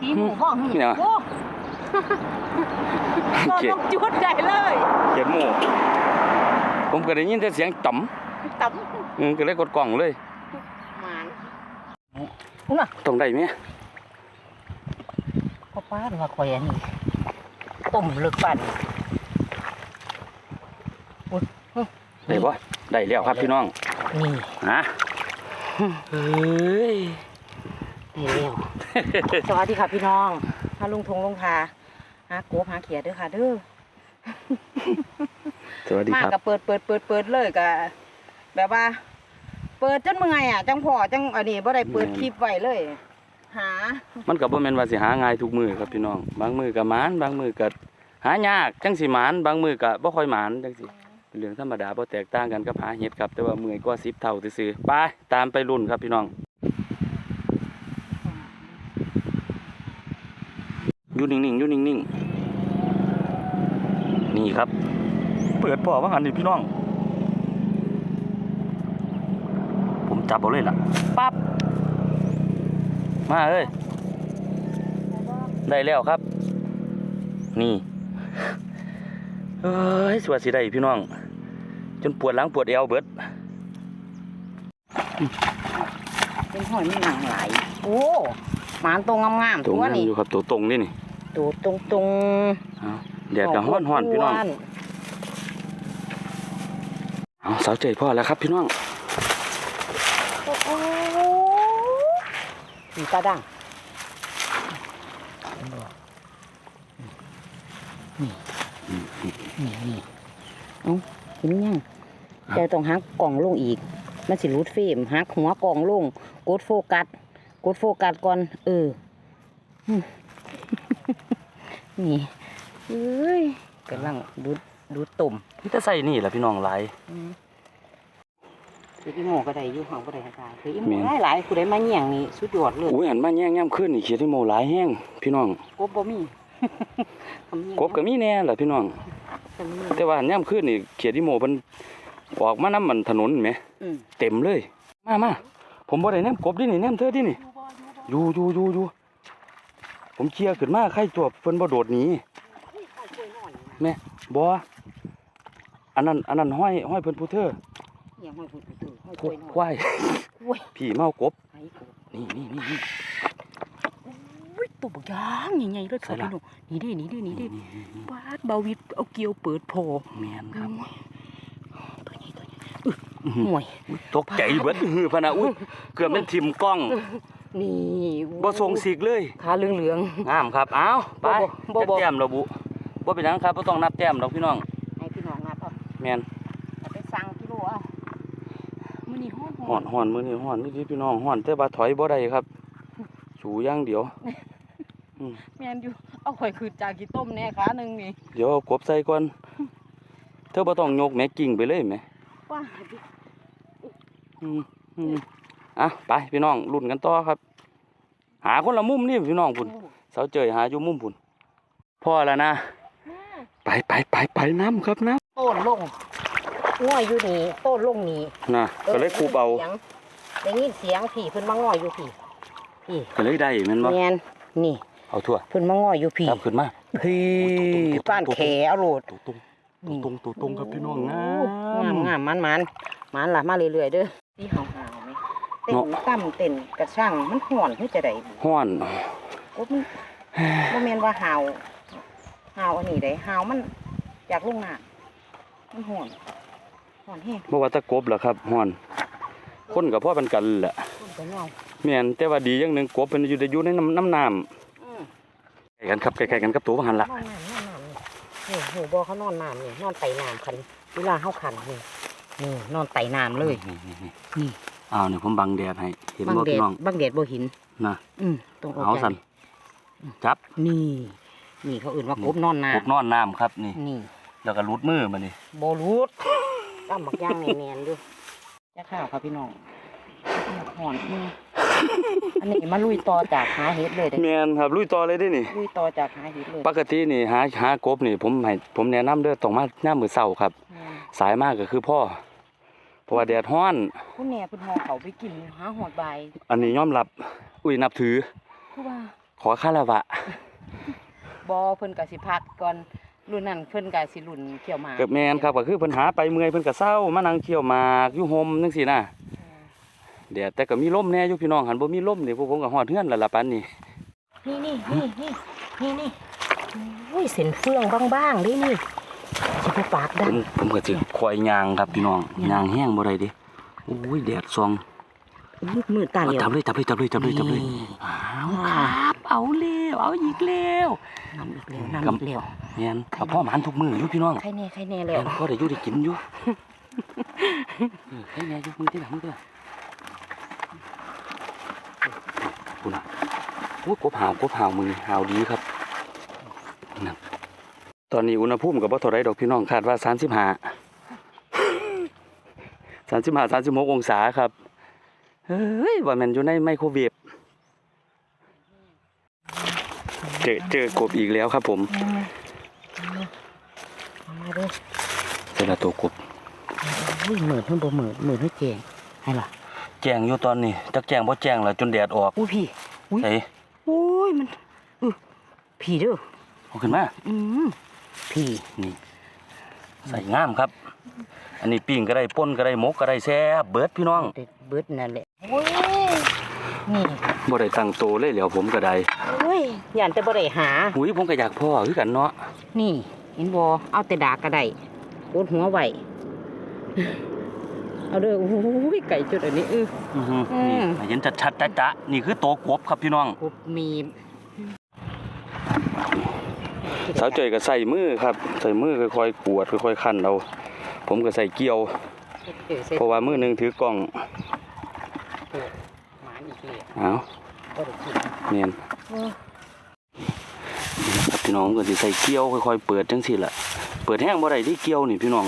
ตีหมูห้องเนี่ย โอ้โอเคต้องจุดใหญ่เลยเขียนหมูผมก็ได้ยินแต่เสียงต่ตับำอืมก็เลยกดกล่องเลย หมานน่ะต้องได้ไหมพ่อป้าหรือว่าข่อยอันนี้ต้มเลึกปั่นได้ปะได้แล้วครับพี่น้องนี่ฮะเฮ้ย ได้แล้ว สวัสดีค่ะพี่น้องหาลุงทงลงทาหาโกบหาเขียดเด้อค่ะ เด้อสวัสดีมาครับก็เปิดเปิดเปิดเปิดเลยก็แบบว่า เปิดจนเมื่อยอะจังพอจังอันนี้บ่ได้เปิดคลิปไว้เลย หามันก็บ่แม่นว่าสิหาง่ายทุกมือครับพี่น้อง บางมือก็หมานบางมือก็หายากจังสิหมานบางมือก็บ่ค่อยหมานจังสิเป็นเรื่องธรรมดาบ่แตกต่างกันกับหาเห็ดครับแต่ว่ามือกว่า10เท่าซื่อๆไปตามไปรุ่นครับพี่น้อง อยู่นิ่งๆอยู่นิ่งๆ นี่ครับ เปิดพ่อว่างันนี่พี่น้อง ผมจับเอาเลยล่ะ ปั๊บ มาเอ้ย ได้แล้วครับ นี่ เอ้ยสวัสดีได้พี่น้อง จนปวดหลังปวดเอวเบิดเป็นหอยมีหนังหลายโอ้หมานตรงงามๆตรงตัวนั้นนี้อยู่ครับตัวตรงนี่นี่ ตัวตรงตรงเอาแดดกับห้อนห้อนๆพี่น้องเอาสาวเจยพ่อแล้วครับพี่น้องโอ้โหมีตาดังนี่นี่นี่เอ้าเห็นยังแต่ต้องหักกล่องลงอีก มันสิรูดเฟรมหักหัวกล่องลงกดโฟกัสกดโฟกัสก่อน เอออืม นี่เอ้ยกำลังดูดดูดตุ่มพี่จะใส่นี่แหละพี่น้องหลายคืออีโมก็ได้อยู่ห้องก็ได้ค่ะคืออีโมแม่นหลายหลายๆผู้ใดมาเยี่ยงนี่สุดยอดเลยอุ้ยหันมาแย่งย่ำขึ้นนี่เขียดที่โมหลายแห้งพี่น้องกบบ่มีกบก็มีแน่แหละพี่น้องก็มีแต่ว่าย่ำขึ้นนี่เขียดที่โมมันออกมาน้ำมันถนนไหมอืมเต็มเลย มามาผมบ่ได้แนมกบดินี่แนมเธอดินี่อยู่อยู่อยู่อยู่ ผมเคลียร์ขึ้นมาใครจวบเพิ่นบ่โดดหนีแม่บ่อันนั้นอันนั้นห้อยห้อยเพิ่นผู้เธออย่างห้อยพูดพูดห้อยคกล้วยน้อควายยกล้วยพี่เมากบไอ้กบนี่นี่นี่นี่อุ้ยตัวบักยางใหญ่ๆเลยใส่ค่ะละพี่หนูนี่ดินี่ดินี่ดินี่นี่นี่บาดเบาวิดเอาเกลียวเปิดโผล่แม่นครับตัวนี้ตัวนี้อื้อหือห่วยตกใจเบิดฮือพะนะอุ้ยเกือบเป็นทิ่มกล้อง นี่บ่ทรงสิกเลยขาเหลืองงามครับเอ้าไปบ่บ่บ่จักแต้มระบุบ่เป็นหยังครับบ่ต้องนับแต้มดอกพี่น้องๆให้พี่น้องนับเอาแม่นเอาไปสั่งกิโลเอามื้อนี้ฮ้อนฮ้อนฮ้อนมื้อนี้ฮ้อนนี่พี่น้องฮ้อนแต่ว่าถอยบ่ได้ครับสูอย่างเดียวแม่นอยู่เอาข่อยคืนจากกี่ต้มแน่ขาหนึงนี่เดี๋ยวเอากบใส่ก่อนเธอบ่ต้องยกแม่กิ่งไปเลยแหม่ว่าอืมอืม อะไปพี่น้องลุ้นกันต่อครับ หาคนละมุมนี่พี่น้องพุ่นเสาเจยหาอยู่มุมพุ่นพ่อแล้วนะไปไปไปไปน้ำครับน้ต้นลงง่อยอยู่นี่ต้นลงนี่ำน่ะก็เลยคูบเอาได้ยินเสียงผีเพิ่นมาง่อยอยู่ผีพี่ก็เลยได้แม่นบ่แมนนี่ เอาทั่วเพิ่นมาง่อยอยู่ผีครับขึ้นมาพี่ป้านแขเอาโลดตูตรงตูตรงตูตรงครับพี่น้องงางามมงามมันมันมันล่ะมาเรื่อยๆเด้อที่หาวหาวไหม เต้นเนาะต่ำเต้นกระช่างมันห่อนเพื่อจะได้ฮ้อนกบมันบ่แม่นว่าหาวหาวอันนี้ได้หาวมันอยากลงน้ำมันห่อนห่อนแห้งบ่ว่าแตะกบล่ะครับฮ้อน คนกับพ่อเป็นกันแหละคนก็น้อยแม่นแต่ว่าดีอย่างหนึงกบมันอยู่ได้อยู่ในน้ำน้ำน้อืมำใกล้กันครับใกล้ๆกันกับตัวหันละนอนน้ำนอนน้ำนี่นี่หูบอเขานอนน้ำนี่นอนไต่น้ำคันเวลาเขาขันนี่นี่นอนไต่น้ำเลย นี่นี่นี่นี่ อ้าวนี่ผมบังแดดให้เห็นบางบ่เดพี่ดน้องบางเดดบ่หินนะอืมตรงเอาสั่นจับนี่ นี่เขาอื่นว่ากบนอนน้กบนอนน้ำครับนี่ำนี่แล้วก็รูดมือมานี่โบรูดตั้มบักย่างแนนๆดูจะข้าวครับพี่น้องหอนนี่อันนี้มาลุยต่อจากหาเห็ดเลยเด้แม่นครับลุยต่อเลยเด้นี่ ลุยต่อจากหาเห็ดเลยปกตินี่หาหากบนี่ผมให้ผมแนะนำเด้อต้องมาหน้ามือเช้าครับอืมสายมากก็คือพ่อ เพราะว่าแดดร้อน คุณแหน่เพิ่นหอเขาไปกินหาหอดใบายอันนี้ยอมรับ อุ้ยนับถือ คือว่าขอคาราวะบอเพิ่นก็สิพักก่อนรุ่นนั้นเพิ่นก็สิรุ่นเขี่ยวหมากเกับแมนครับก็คือเพิ่นหาไปเมื่อยเพิ่นก็เศร้ามานั่งเคี่ยวหมากอยู่โฮมจังซี่นะแดดแต่ก็มีลมแน่อยู่พี่น้องหันบ่มีลมนี่พวกผมก็ฮอดเฮือนแล้วล่ะปานนี้นี่นี่นี่นี่นี่นี่อุ้ยเส้นเฟืองบางๆเด้นี่ สิไปปากผดังมผมก็สิคอยย่างครับพี่น้องย่างแห้งบ่ได้เด้โอ้ยแดดส่องมืดมืดตาเอาเหลียวจับเลยจับเลยจับเลยจับเลยจับเลยนี่อ้าวครับเอาแล้วเอาอีกแล้วน้ำอีกแล้วน้ำอีกแล้วแม่นกับพ่อหมานทุกมื้ออยู่พี่น้อง ใครแน่ใครแน่แล้วแม่นพ่อได้อยู่ได้กินอยู่ เออให้แน่อยู่มือที่หลังมือที่หลังคุณน่ะโอ้ยกบหาวกบหาวมือหาวดีครับนั่น ตอนนี้อุณหภูมิกับบ่เท่าไรดอกพี่น้องคาดว่า35 35 36องศาครับ เฮ้ยว่าแมันอยู่ในไมโครเวฟเจอเจอกบอีกแล้วครับผมเอามาเด้อเจอละตัวกบอุ้ยเหมือนเพิ่นบ่เหมือนเหมือนให้แจงให้ล่ะแจงอยู่ตอนนี้จักแจงบ่แจงแล้วจนแดดออกอุ้ยพี่อุ้ยใส่โอ้ยมันอื้อพี่เด้อเอาขึ้นมา อืม พี่นี่ใส่งามครับ อันนี้ปิ้งก็ได้ป่นก็ได้หมกก็ได้แซ่บเบิดพี่น้องเด็ดเบิดนั่นแหละโอ้ยนี่บ่ได้ตั้งโตเลยแล้วผมก็ได้โอ้ยย่านแต่บ่ได้หาหุยผมก็อยากพ่อคือกันเนาะนี่เห็นบ่เอาแต่ดากก็ได้โกดหัวไว้เอาเด้อโอ้ยไก่จุดอันนี้เอออื้อหืออืมนี่ให้เห็นชัดๆจ๊ะๆนี่คือโตกบครับพี่น้องกบมีบ สาวเจยก็ใส่มือครับ ใส่มือค่อยๆกวดค่อยๆคั่นเอาผมก็ใส่เกี่ยวเออใส่เพราะว่ามือหนึงถือกล้องหมาอีกแล้วเอาบ่ได้กินเนียนโอ้นี่นะครับพี่น้องก็สิใส่เกี่ยวค่อยๆเปิดจังซี่ล่ะ เปิดแห้งบ่ได้ที่เกี่ยวนี่พี่น้อง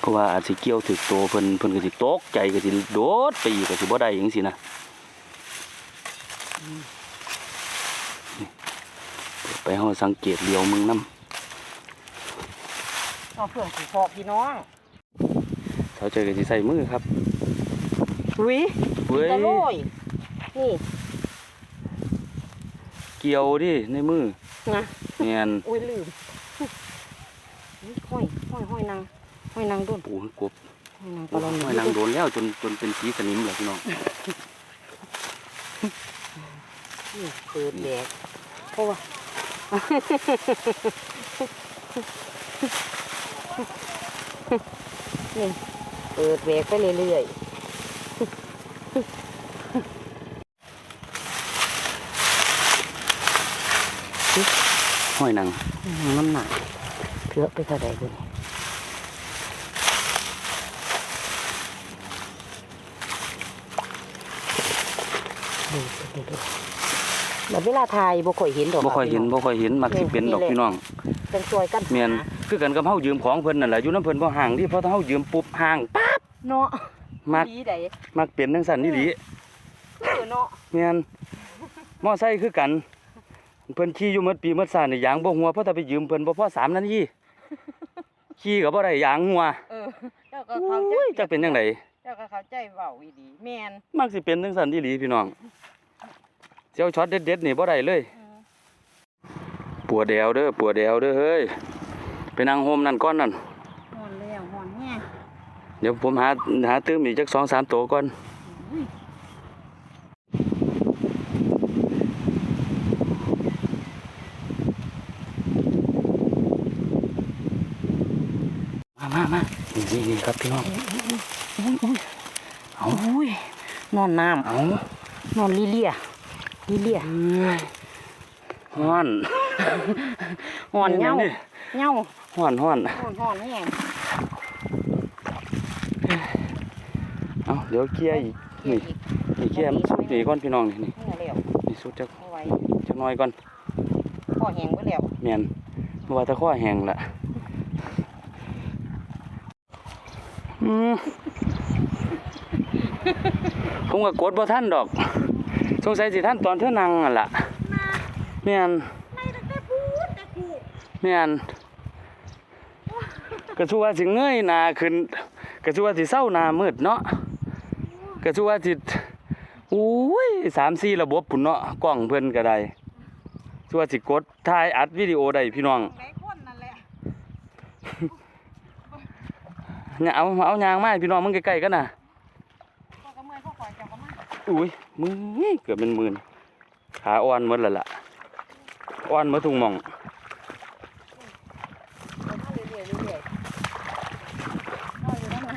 เพราะว่าอาจสิเกี่ยวถึกโตเพิ่นเพิ่นก็สิตกใจก็สิโดดไปอีกก็สิบ่ได้จังซี่นะนี่เปิด ไปเฮาสังเกตเลียวมึงนํเอาเพื่อนสิพอกพี่น้องเสาเจอก็สิใส่มือครับอุ้ยเว้ยตะโรยนี่เกี่ยวดิในมือนะแม่นอุ้ยลืมนี่ห้อยห้อยห้อยนางห้อยนางโดนปูกบห้อยนางปโอ้ลาหยนางโดนแล้วจนจนเป็นสีสนิมแล้วพี่น้องนี่เปิดแดกเพราะว่า นี่เปิดแบกไปเรื่อยห้อยนางๆน้ำหนักเถือะไปเท่าใดบุญดูดูดู แบบเวลาถ่ายบ่ค่อยเห็นดอกบ่ค่อยเห็นบ่ค่อยเห็นมักสิเป็นดอกพี่น้องเป็นช่วยกันแม่นคือกันกับเฮายืมของเพิ่นนั่นแหละอยู่น้ำเพิ่นบ่ห่างที่เพราะถ้าเฮายืมปุ๊บห่างปั๊บเนาะมักดีใดมักเป็นจังซั่นนี่หลีเออเนาะแม่นมอไซค์คือกัน เพิ่นขี่อยู่หมดปีหมดชาตินี่ยางบ่หัวเพราะถ้าไปยืมเพิ่นบ่พอ3นาทีขี่ก็บ่ได้ยางหัวเออเจ้าก็โอเข้าใจ้ยจักเป็นจังไดเจ้าก็เข้าใจเว้าอีดีแม่นมักสิเป็นจังซั่นนี่หลีพี่น้อง เจ้าช็อตเด็ดๆนี่บ่ได้เลย ปวดแดวเด้อปวดแดวเด้อเฮ้ยไปนั่งโฮมนั่นก่อนนั่นฮ้อนแล้วฮ้อนแฮงเดี๋ยวผมหาหาตื้มอีกจักสองสามตัวก่อนมามามานี่นี่นี่ครับพี่น้องเอาอุ้ยนอนน้ำเอานอนลิเลีย ลิเลียเอ้ยฮ้อนฮ้อนเหงานี่เหงาฮ้อนฮ้อนฮ้อนฮ้อนแฮงเอาเดี๋ยวเคลียร์อีกนี่นี่เคลียร์มันสุดนี่ก่อนพี่น้องนี่นี่นี่แล้วนี่สุดจักเอาไว้จักหน้อยก่อนพอแห้งไว้แล้วแม่นเพราะว่าถ้าข้อแห้งละอืมผมก็กดบ่ทันดอก สงสัยสิท่านตอนเธอนั่งอะล่ะแม่นแม่นกระชัวาสิเงยหน้าขึ้นกระชัวาสิเศร้าหน้ามืดเนาะกระชัวาสิโอ้ยสามสี่ระบบปุ่นเนาะกล้องเพิ่นก็ได้ชั่วาสิกดถ่ายอัดวิดีโอได้พี่น้องไหนคนนั่นแหละเนี่ยเอาเอายางมาให้พี่น้องมึงใกล้ๆกันน่ะพ่อก็เมื่อยพ่อคอยจับก็ มือเกือบเป็นหมื่นขาอ่อนหมดแล้วล่ะอ่อนมดทุกหม่องเอามาเรื่อยๆเรื่อยๆเอาอยู่นั่นน่ะ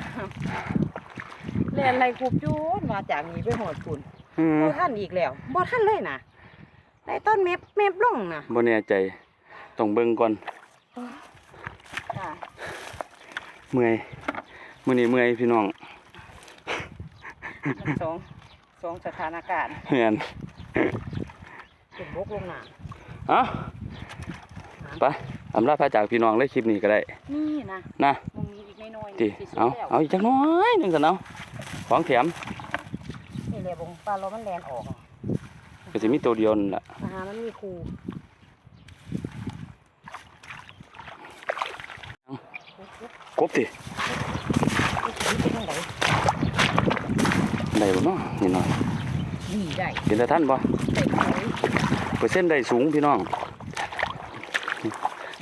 เรียนอะไรครูจูนมาจากนี้ไปหอดฝุ่นอืมบ่ท่านอีกแล้วบ่ท่านเลยนะได้ต้นเม็บเม็บลงนะบ่แน่ใจต้องเบิ่งก่อนเมื่อยมื้อนี้เมื่อยพี่น้องสอง สองสถานการณ์แม่นเป็นบกลงน้เอ้าไปอำลาพระจากพี่น้องเลยคลิปนี้ก็ได้ำนี่นะนะมึงมีอีกน้อยๆติสิสุดเอาแล้วเอาอีกจักหน้อยหนึงซั่นเอาของแถมนี่แหละบงปลาเรามันแลนออกอะก็สิมีตัวเดียวนั่นล่ะอาหารมันมีครูกบสิ นี่เป็นยังไง ได้ บ่เนาะนี่หน่อยนี่ได้เป็นตาท่านบ่ได้ไหมเปอร์เซ็นต์ได้สูงพี่น้อง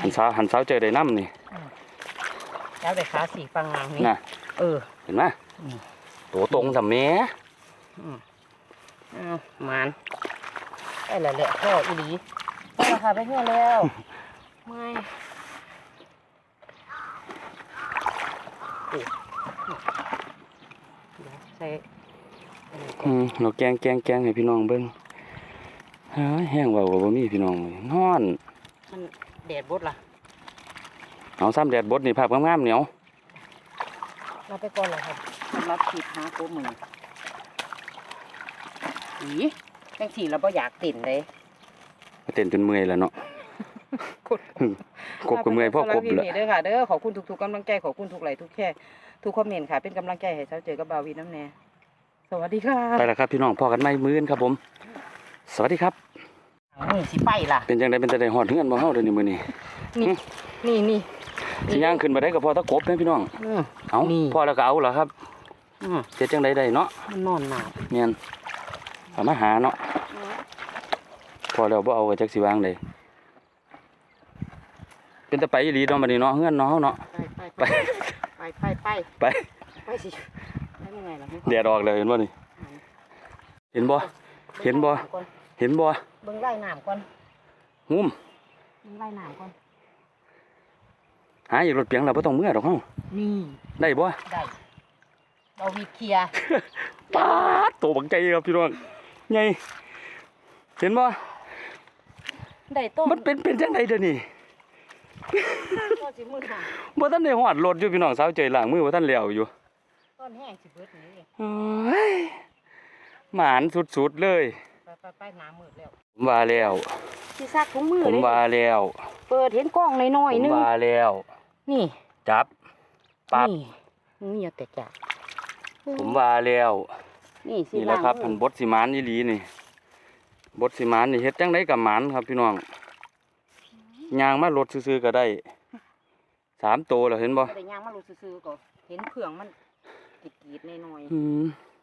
หันสาวหันสาวเจอได้น้ำนี่แล้วได้ขาสีฟังงามนี่น่ะเออเห็นไหมอืมตัวตรงสำแหม่อืมอ้าวหมันได้แล้วแหละพ่ออีหลีพ่อราคาไปเงื่อแล้วไม่โอ้เดี๋ยวใส่ อันนี้ก่อนอืมเราแกงแกงแกงให้พี่น้องเบิ่งเฮ้ยแห้งเว่าบ่มีพี่น้องเลยนอนมันแดดบดล่ะเอาซ้ำแดดบดนี่ภาพงามๆเหนียวเราไปก่อนเลยครับสำหรับขีดหาโกมืออีจังสีเราบ่อยากติ่นเลยเต้นจนเมื่อยแล้วเนาะกดกบกับเมื่อยพ่อกบเลเลยยเด้อค่ะเด้อขอบคุณทุกๆกำลังใจขอบคุณทุกไลค์ทุกแค่ทุกคอมเมนต์ค่ะเป็นกำลังใจให้เช้าเจอกับบาวีน้ำแน่ สวัสดีค่ะไปแล้วครับพี่น้องพอกันใหม่มื้อนครับผม สวัสดีครับนี่สิไปล่ะ เป็นจังไดเป็นจังไดฮอดเฮือนบ่เฮาเดี๋ยวนี้มื้อนี้นี่นี่นี่สิย่างขึ้นมาได้ก็พอตะกบนะพี่น้องอืมเอานี่พอแล้วก็เอาเหรอครับอืมเฮ็ดจังไดได้เนาะมันนอนหนาวแม่นเอามาหาเนาะพอแล้วบ่เอาก็จักสิวางได้เป็นตะไปอีหลีเนาะบัดนี้เนาะเฮือนเนาะเฮาเนาะไปไปไปไปไปไปไปสิได้ ยังไงล่ะแดดออกแล้วเห็นบ่นี่ เห็นบ่ เห็นบ่ก่อนเห็นบ่ เบิ่งไล่น้ำก่อนงุ้มเบิ่งไล่น้ำก่อนหาอีกรถเปียงแล้วบ่ต้องเมื่อดอกเฮานี่ ได้บ่ ได้เราวีเคลียร์ปาดโตบักใจครับพี่น้องใหญ่เห็นบ่ ได้ต้นมันเป็นเป็นจังไดเด้อนี่ก็สิมือค่ะบ่ทันได้ฮอดรถอยู่พี่น้องสาวใจล้างมือบ่ทันแล้วอยู่ ต้นแห้งสิเบิดนี่โอ้ยหมานสุดๆเลย ไปไปไปน้ำมืดแล้วผมว่าแล้ว สิซักถุงมือผมเลยว่าแล้วเปิดเห็นกล้องน้อยผมๆนึงว่าแล้ว นี่จับ ปั๊บ นี่นี่อย่าแตกจากผมว่าแล้ว นี่สินี่แหละครับางอันมือบทสิมานอีหลีนี่บทสิมานนี่เฮ็ดจังไดกับหมานครับพี่น้องยางมารถซื่อๆก็ได้สามโตแล้วเห็นบ่ แต่ยางมารู้ซื่อๆก็เห็นเผืองมัน กรีดๆน้อยอืมๆ